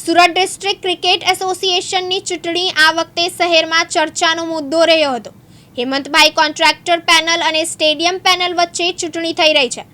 Surat district cricket એસોસિએશનની ચૂંટણી આ વખતે શહેરમાં ચર્ચાનો મુદ્દો રહ્યો હતો. હેમંતભાઈ કોન્ટ્રાક્ટર પેનલ અને સ્ટેડિયમ પેનલ વચ્ચે ચૂંટણી થઈ રહી છે.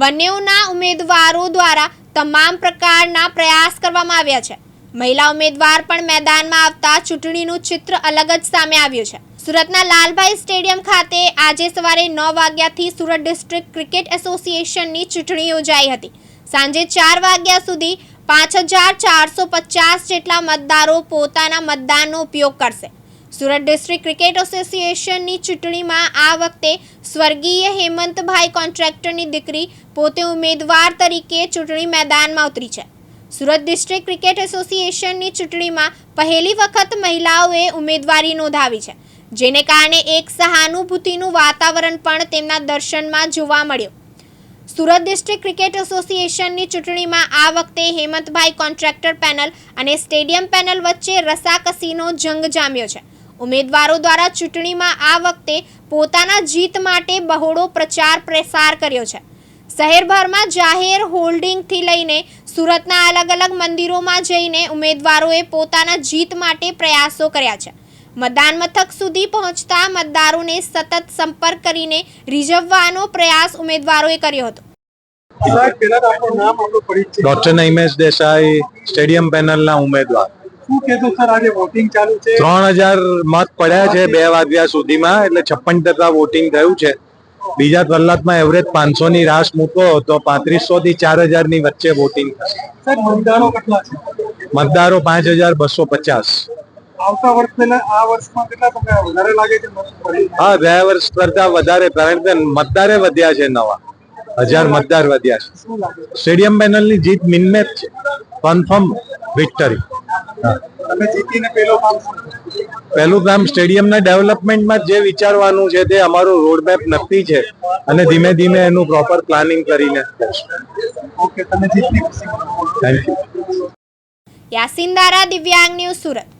બંનેઓના ઉમેદવારો દ્વારા તમામ પ્રકારના પ્રયાસ કરવામાં આવ્યા છે. મહિલા ઉમેદવાર પણ મેદાનમાં આવતા ચૂંટણીનું ચિત્ર અલગ જ સામે આવ્યું છે. સુરતના લાલભાઈ સ્ટેડિયમ ખાતે આજે સવારે નવ વાગ્યાથી સુરત ડિસ્ટ્રિક્ટ ક્રિકેટ એસોસિએશનની ચૂંટણી યોજાઈ હતી. સાંજે ચાર વાગ્યા સુધી પાંચ હજાર ચારસો પચાસ જેટલા મતદારો પોતાના મતદાનનો ઉપયોગ કરશે. સુરત ડિસ્ટ્રિક્ટ ક્રિકેટ એસોસિએશનની ચૂંટણીમાં આ વખતે સ્વર્ગીય હેમંતભાઈ કોન્ટ્રાક્ટરની દીકરી પોતે ઉમેદવાર તરીકે ચૂંટણી મેદાનમાં ઉતરી છે. સુરત ડિસ્ટ્રિક્ટ ક્રિકેટ એસોસિએશનની ચૂંટણીમાં પહેલી વખત મહિલાઓએ ઉમેદવારી નોંધાવી છે, જેને કારણે એક સહાનુભૂતિનું વાતાવરણ પણ તેમના દર્શનમાં જોવા મળ્યું. સુરત ડિસ્ટ્રિક્ટ ક્રિકેટ એસોસિએશનની ચૂંટણીમાં આ વખતે હેમંતભાઈ કોન્ટ્રાક્ટર પેનલ અને સ્ટેડિયમ પેનલ વચ્ચે રસાકસીનો જંગ જામ્યો છે. ઉમેદવારો દ્વારા ચૂંટણીમાં આ વખતે પોતાના જીત માટે બહોળો પ્રચાર પ્રસાર કર્યો છે. શહેરભરમાં જાહેર હોલ્ડિંગથી લઈને સુરતના અલગ અલગ મંદિરોમાં જઈને ઉમેદવારોએ પોતાના જીત માટે પ્રયાસો કર્યા છે. મતદાન મથક સુધી પહોંચતા મતદારોને સતત સંપર્ક કરીને રીઝવવાનો પ્રયાસ ઉમેદવારોએ કર્યો હતો. સાહેબ પહેલા તો આપણું નામ આપણું પરિચય ડોક્ટર નૈમેશ દેસાઈ સ્ટેડિયમ પેનલના ઉમેદવાર. શું કહેતો સર? આજે વોટિંગ ચાલુ છે. ત્રણ હજાર મત પડ્યા છે બે વાગ્યા સુધીમાં એટલે છપ્પન ટકા વોટિંગ થયું છે. બીજા કલાકમાં એવરેજ પાંચસો ની રાશ મૂકો તો પાંત્રીસો થી ચાર હજારની વચ્ચે વોટિંગ થશે. સાહેબ મતદારો કેટલા છે? મતદારો પાંચ હજાર બસો પચાસ. આવતા વર્ષ આ વર્ષમાં કેટલા તમને વધારે લાગે છે હા ગયા વર્ષ કરતા વધારે કારણ કે મતદારે વધ્યા છે નવા. હજાર મતદાર વધ્યા છે? સ્ટેડિયમ પેનલની જીત મિનમેચ છે. Confirm victory? પહેલું કામ સ્ટેડિયમના ડેવલપમેન્ટમાં જે વિચારવાનું છે તે અમારું રોડમેપ નક્કી છે અને ધીમે ધીમે એનું પ્રોપર પ્લાનિંગ કરીને ઓકે તમે જીતની ખુશી થેન્ક યુ યાસીન દારા દિવ્યાંગ ન્યૂઝ સુરત.